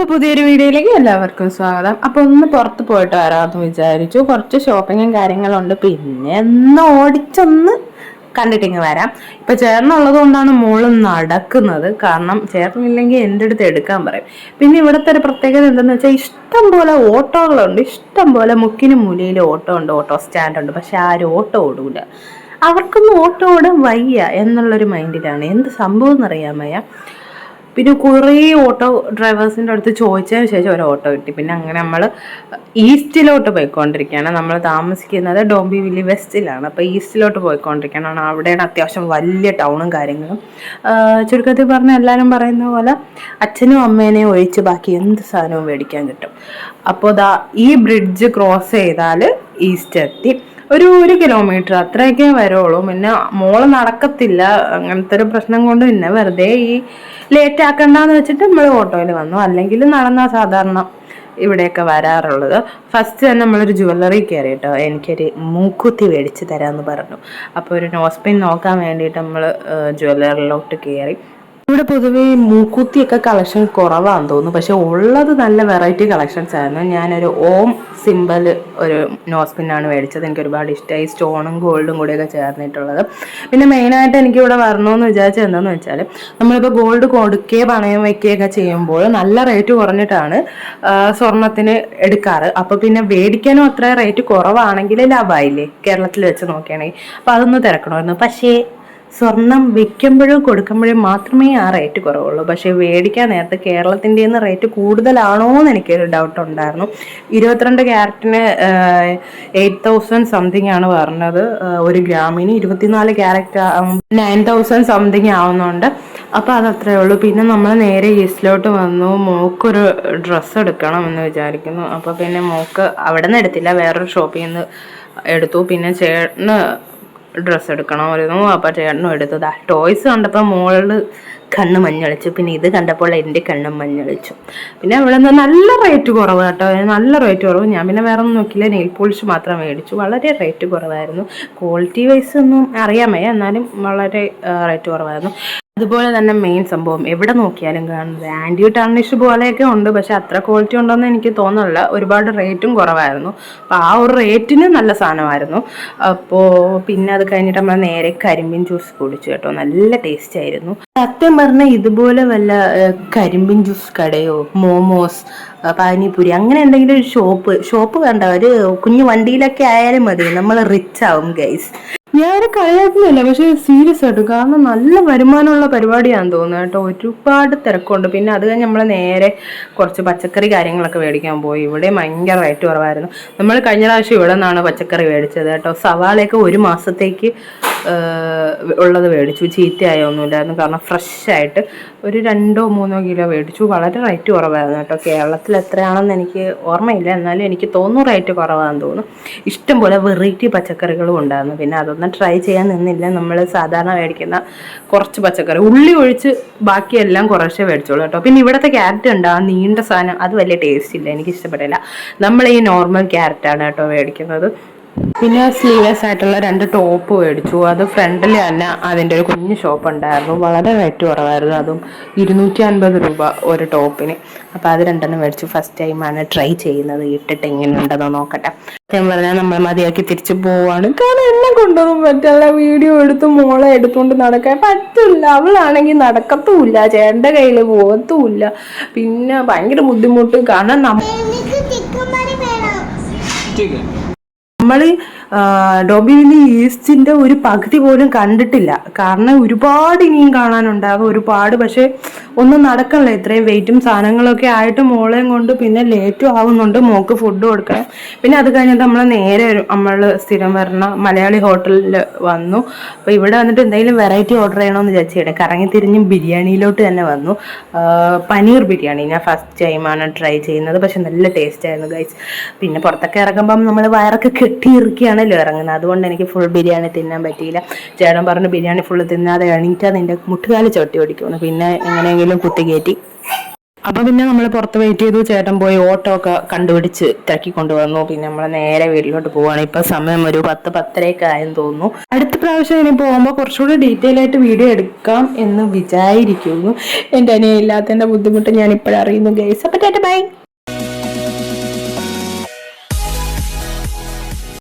അപ്പോൾ പുതിയൊരു വീഡിയോയിലേക്ക് എല്ലാവർക്കും സ്വാഗതം. അപ്പോൾ ഒന്ന് പുറത്ത് പോയിട്ട് വരാമെന്ന് വിചാരിച്ചു. കുറച്ച് ഷോപ്പിങ്ങും കാര്യങ്ങളുണ്ട്. പിന്നെ ഒന്ന് ഓടിച്ചൊന്ന് കണ്ടിട്ടിങ്ങ് വരാം. ഇപ്പൊ ചേർന്നുള്ളത് കൊണ്ടാണ് മോൾ നടക്കുന്നത്. കാരണം ചേർന്നില്ലെങ്കിൽ എന്റെ അടുത്ത് എടുക്കാൻ പറയും. പിന്നെ ഇവിടുത്തെ ഒരു പ്രത്യേകത എന്തെന്ന് വെച്ചാൽ ഇഷ്ടം പോലെ ഓട്ടോകളുണ്ട്. ഇഷ്ടം പോലെ മുക്കിനും മൂലയിലും ഓട്ടോ ഉണ്ട് ഓട്ടോ സ്റ്റാൻഡ് ഉണ്ട്. പക്ഷെ ആരും ഓട്ടോ ഓടൂല. അവർക്കൊന്നും ഓട്ടോ ഓടാൻ വയ്യ എന്നുള്ളൊരു മൈൻഡിലാണ്. എന്ത് സംഭവം എന്നറിയാമയ്യ? പിന്നെ കുറേ ഓട്ടോ ഡ്രൈവേഴ്സിന്റെ അടുത്ത് ചോദിച്ചതിന് ശേഷം ഒരു ഓട്ടോ കിട്ടി. പിന്നെ അങ്ങനെ നമ്മൾ ഈസ്റ്റിലോട്ട് പോയിക്കൊണ്ടിരിക്കുകയാണ്. നമ്മൾ താമസിക്കുന്നത് ഡോംബിവില്ലി വെസ്റ്റിലാണ്. അപ്പോൾ ഈസ്റ്റിലോട്ട് പോയിക്കൊണ്ടിരിക്കുകയാണ്. അവിടെയാണ് അത്യാവശ്യം വലിയ ടൗണും കാര്യങ്ങളും. ചുരുക്കത്തിൽ പറഞ്ഞ എല്ലാവരും പറയുന്ന പോലെ അച്ഛനും അമ്മേനെയും ഒഴിച്ച് ബാക്കി എന്ത് സാധനവും മേടിക്കാൻ കിട്ടും. അപ്പോൾ ദാ ഈ ബ്രിഡ്ജ് ക്രോസ് ചെയ്താൽ ഈസ്റ്റ് എത്തി. ഒരു ഒരു കിലോമീറ്റർ അത്രയൊക്കെ വരുള്ളൂ. പിന്നെ മോൾ നടക്കത്തില്ല. അങ്ങനത്തെ ഒരു പ്രശ്നം കൊണ്ട് പിന്നെ വെറുതെ ഈ ലേറ്റ് ആക്കണ്ടെന്ന് വെച്ചിട്ട് നമ്മൾ ഓട്ടോയിൽ വന്നു. അല്ലെങ്കിൽ നടന്ന സാധാരണ ഇവിടെയൊക്കെ വരാറുള്ളത്. ഫസ്റ്റ് തന്നെ നമ്മളൊരു ജുവല്ലറി കയറി കേട്ടോ എനിക്കൊരു മൂക്കുത്തി മേടിച്ച് തരാമെന്ന് പറഞ്ഞു. അപ്പോൾ ഒരു നോസ്പിൻ നോക്കാൻ വേണ്ടിയിട്ട് നമ്മൾ ജുവല്ലറിലോട്ട് കയറി. ഇവിടെ പൊതുവേ മൂക്കുത്തിയൊക്കെ കളക്ഷൻ കുറവാന്ന് തോന്നുന്നു. പക്ഷെ ഉള്ളത് നല്ല വെറൈറ്റി കളക്ഷൻസ് ആയിരുന്നു. ഞാനൊരു ഓം സിമ്പിൾ ഒരു നോസ് പിന്നാണ് മേടിച്ചത്. എനിക്ക് ഒരുപാട് ഇഷ്ടമായി. സ്റ്റോണും ഗോൾഡും കൂടിയൊക്കെ ചേർന്നിട്ടുള്ളത്. പിന്നെ മെയിനായിട്ട് എനിക്ക് ഇവിടെ വരണമെന്ന് വിചാരിച്ചത് എന്താണെന്ന് വെച്ചാൽ നമ്മളിപ്പോൾ ഗോൾഡ് കൊടുക്കുകയോ പണയം വയ്ക്കുകയൊക്കെ ചെയ്യുമ്പോൾ നല്ല റേറ്റ് കുറഞ്ഞിട്ടാണ് സ്വർണത്തിന് എടുക്കാറ്. അപ്പോൾ പിന്നെ മേടിക്കാനും അത്ര റേറ്റ് കുറവാണെങ്കിൽ ലാഭമായില്ലേ കേരളത്തിൽ വെച്ച് നോക്കുകയാണെങ്കിൽ. അപ്പോൾ അതൊന്ന് തിരക്കണമായിരുന്നു. പക്ഷേ സ്വർണം വിൽക്കുമ്പോഴും കൊടുക്കുമ്പോഴും മാത്രമേ ആ റേറ്റ് കുറവുള്ളൂ. പക്ഷേ മേടിക്കാൻ നേരത്തെ കേരളത്തിന്റെ നിന്ന് റേറ്റ് കൂടുതലാണോ എന്ന് എനിക്കൊരു ഡൗട്ട് ഉണ്ടായിരുന്നു. ഇരുപത്തിരണ്ട് ക്യാരറ്റിന് എയ്റ്റ് തൗസൻഡ് സംതിങ് ആണ് പറഞ്ഞത്. ഒരു ഗ്രാമിന് ഇരുപത്തിനാല് ക്യാരറ്റ് നയൻ തൗസൻഡ് സംതിങ് ആവുന്നുണ്ട്. അപ്പോൾ അത് അത്രയേ ഉള്ളൂ. പിന്നെ നമ്മൾ നേരെ ഈസ്റ്റിലോട്ട് വന്നു. മോക്കൊരു ഡ്രസ്സ് എടുക്കണം എന്ന് വിചാരിക്കുന്നു. അപ്പോൾ പിന്നെ മോക്ക് അവിടെ നിന്ന് എടുത്തില്ല. വേറൊരു ഷോപ്പിൽ നിന്ന് എടുത്തു. പിന്നെ ചേട്ടന് ഡ്രസ്സ് എടുക്കണമായിരുന്നു അപ്പം ചേട്ടനും എടുത്തതാ. ടോയ്സ് കണ്ടപ്പോൾ മോൾ കണ്ണ് മഞ്ഞളിച്ചു. പിന്നെ ഇത് കണ്ടപ്പോൾ എന്റെ കണ്ണും മഞ്ഞളിച്ചു. പിന്നെ അവിടെ നിന്ന് നല്ല റേറ്റ് കുറവ് കേട്ടോ. നല്ല റേറ്റ് കുറവ്. ഞാൻ പിന്നെ വേറെ ഒന്നും നോക്കിയില്ല. നെയിൽ പോളിഷ് മാത്രം മേടിച്ചു. വളരെ റേറ്റ് കുറവായിരുന്നു. ക്വാളിറ്റി വൈസ് ഒന്നും അറിയാമേ എന്നാലും വളരെ റേറ്റ് കുറവായിരുന്നു. അതുപോലെ തന്നെ മെയിൻ സംഭവം. എവിടെ നോക്കിയാലും കാണുന്നത് ആന്റി ടർണിഷ് പോലെയൊക്കെ ഉണ്ട് പക്ഷെ അത്ര ക്വാളിറ്റി ഉണ്ടോയെന്ന് എനിക്ക് തോന്നുന്നില്ല. ഒരുപാട് റേറ്റും കുറവായിരുന്നു. അപ്പോൾ ആ ഒരു റേറ്റിന് നല്ല സാധനമായിരുന്നു. അപ്പോൾ പിന്നെ അത് കഴിഞ്ഞിട്ട് നമ്മൾ നേരെ കരിമ്പിൻ ജ്യൂസ് കുടിച്ചു കേട്ടോ. നല്ല ടേസ്റ്റ് ആയിരുന്നു. സത്യം പറഞ്ഞാൽ ഇതുപോലെ വല്ല കരിമ്പിൻ ജ്യൂസ് കടയോ മോമോസ് പാനിപൂരി അങ്ങനെ എന്തെങ്കിലും ഒരു ഷോപ്പ് ഷോപ്പ് വേണ്ട ഒരു കുഞ്ഞു വണ്ടിയിലൊക്കെ ആയാലും മതി. നമ്മൾ റിച്ച് ആവും ഗൈസ് ഞാൻ കളിയാക്കുന്നില്ല പക്ഷെ സീരിയസ് ആയിട്ട്. കാരണം നല്ല വരുമാനമുള്ള പരിപാടിയാണെന്ന് തോന്നുന്നു കേട്ടോ. ഒരുപാട് തിരക്കുണ്ട്. പിന്നെ അത് കഴിഞ്ഞ് നമ്മൾ നേരെ കുറച്ച് പച്ചക്കറി കാര്യങ്ങളൊക്കെ മേടിക്കാൻ പോയി. ഇവിടെ ഭയങ്കര റേറ്റ് കുറവായിരുന്നു. നമ്മൾ കഴിഞ്ഞ പ്രാവശ്യം ഇവിടെ നിന്നാണ് പച്ചക്കറി മേടിച്ചത് കേട്ടോ. സവാളയൊക്കെ ഒരു മാസത്തേക്ക് ഉള്ളത് മേടിച്ചു. ചീത്തയായൊന്നുമില്ലായിരുന്നു കാരണം ഫ്രഷായിട്ട് ഒരു രണ്ടോ മൂന്നോ കിലോ മേടിച്ചു. വളരെ റേറ്റ് കുറവായിരുന്നു കേട്ടോ. കേരളത്തിൽ എത്രയാണെന്ന് എനിക്ക് ഓർമ്മയില്ല. എന്നാലും എനിക്ക് തോന്നുന്നു റേറ്റ് കുറവാണെന്ന് തോന്നുന്നു. ഇഷ്ടംപോലെ വെറൈറ്റി പച്ചക്കറികളും ഉണ്ടായിരുന്നു. പിന്നെ അതൊന്നും ട്രൈ ചെയ്യാൻ നിന്നില്ല. നമ്മൾ സാധാരണ മേടിക്കുന്ന കുറച്ച് പച്ചക്കറി. ഉള്ളി ഒഴിച്ച് ബാക്കിയെല്ലാം കുറച്ചേ മേടിച്ചോളൂ കേട്ടോ. പിന്നെ ഇവിടുത്തെ ക്യാരറ്റ് ഉണ്ട്. ആ നീണ്ട സാധനം. അത് വലിയ ടേസ്റ്റ് ഇല്ല. എനിക്ക് ഇഷ്ടപ്പെട്ടില്ല. നമ്മൾ ഈ നോർമൽ ക്യാരറ്റാണ് കേട്ടോ മേടിക്കുന്നത്. പിന്നെ സ്ലീവ്ലെസ് ആയിട്ടുള്ള രണ്ട് ടോപ്പ് മേടിച്ചു. അത് ഫ്രണ്ടിൽ തന്നെ അതിന്റെ ഒരു കുഞ്ഞ് ഷോപ്പ് ഉണ്ടായിരുന്നു. വളരെ റേറ്റ് കുറവായിരുന്നു. അതും ഇരുന്നൂറ്റി അൻപത് രൂപ ഒരു ടോപ്പിന് അപ്പോൾ അത് രണ്ടെണ്ണം മേടിച്ചു. ഫസ്റ്റ് ടൈമാണ് ട്രൈ ചെയ്യുന്നത്. ഇട്ടിട്ട് എങ്ങനെയുണ്ടെന്ന് നോക്കട്ടെ. ഞാൻ പറഞ്ഞാൽ നമ്മൾ മതിയാക്കി തിരിച്ചു പോവാണ്. കാരണം എന്നെ കൊണ്ടൊന്നും പറ്റില്ല വീഡിയോ എടുത്ത് മോളെ എടുത്തുകൊണ്ട് നടക്കാൻ പറ്റില്ല അവളാണെങ്കിൽ നടക്കത്തുമില്ല ചേട്ടന്റെ കയ്യിൽ പോകത്തുമില്ല പിന്നെ ഭയങ്കര ബുദ്ധിമുട്ട്. കാരണം നമ്മ എനിക്ക് ചിക്കൻ കറി വേണം നമ്മൾ ഡൊമിനി ഈസ്റ്റിന്റെ ഒരു പകുതി പോലും കണ്ടിട്ടില്ല. കാരണം ഒരുപാട് ഇനിയും കാണാനുണ്ടാകും ഒരുപാട്. പക്ഷേ ഒന്നും നടക്കണില്ല. ഇത്രയും വെയിറ്റും സാധനങ്ങളൊക്കെ ആയിട്ട് മോളെയും കൊണ്ട് പിന്നെ ലേറ്റും ആവുന്നുണ്ട് മോക്ക് ഫുഡ് കൊടുക്കണം പിന്നെ അത് കഴിഞ്ഞിട്ട് നമ്മൾ നേരെ നമ്മൾ സ്ഥിരം വരുന്ന മലയാളി ഹോട്ടലിൽ വന്നു. അപ്പോൾ ഇവിടെ വന്നിട്ട് എന്തെങ്കിലും വെറൈറ്റി ഓർഡർ ചെയ്യണമെന്ന് വിചാരിച്ചിട്ട് കറങ്ങി തിരിഞ്ഞ് ബിരിയാണിയിലോട്ട് തന്നെ വന്നു. പനീർ ബിരിയാണി ഞാൻ ഫസ്റ്റ് ടൈമാണ് ട്രൈ ചെയ്യുന്നത്. പക്ഷെ നല്ല ടേസ്റ്റ് ആയിരുന്നു ഗൈസ് പിന്നെ പുറത്തൊക്കെ ഇറങ്ങുമ്പം നമ്മൾ വയറൊക്കെ കെട്ടിയിറുക്കിയാണല്ലോ ഇറങ്ങുന്നത്. അതുകൊണ്ട് എനിക്ക് ഫുൾ ബിരിയാണി തിന്നാൻ പറ്റിയില്ല. ചേട്ടൻ പറഞ്ഞു ബിരിയാണി ഫുള്ള് തിന്നാതെ എണീറ്റാ നിന്റെ മുട്ടുകാൽ ചവിട്ടി ഓടിക്കുമെന്ന്. പിന്നെ എങ്ങനെയെങ്കിലും കുത്തി കയറ്റി. അപ്പൊ പിന്നെ നമ്മൾ പുറത്ത് വെയിറ്റ് ചെയ്തു. ചേട്ടൻ പോയി ഓട്ടോ ഒക്കെ കണ്ടുപിടിച്ച് തിരക്കി കൊണ്ടുവന്നു. പിന്നെ നമ്മൾ നേരെ വീട്ടിലോട്ട് പോവാണ്. ഇപ്പൊ സമയം ഒരു പത്ത് പത്തരയൊക്കെ ആയെന്ന് തോന്നുന്നു. അടുത്ത പ്രാവശ്യം ഇനി പോകുമ്പോൾ കുറച്ചുകൂടി ഡീറ്റെയിൽ ആയിട്ട് വീഡിയോ എടുക്കാം എന്ന് വിചാരിക്കുന്നു. എന്റെ അനിയ ഇല്ലാത്തതിന്റെ ബുദ്ധിമുട്ട് ഞാൻ ഇപ്പോഴറിയുന്നു ഗൈസ് അപ്പൊ ബൈ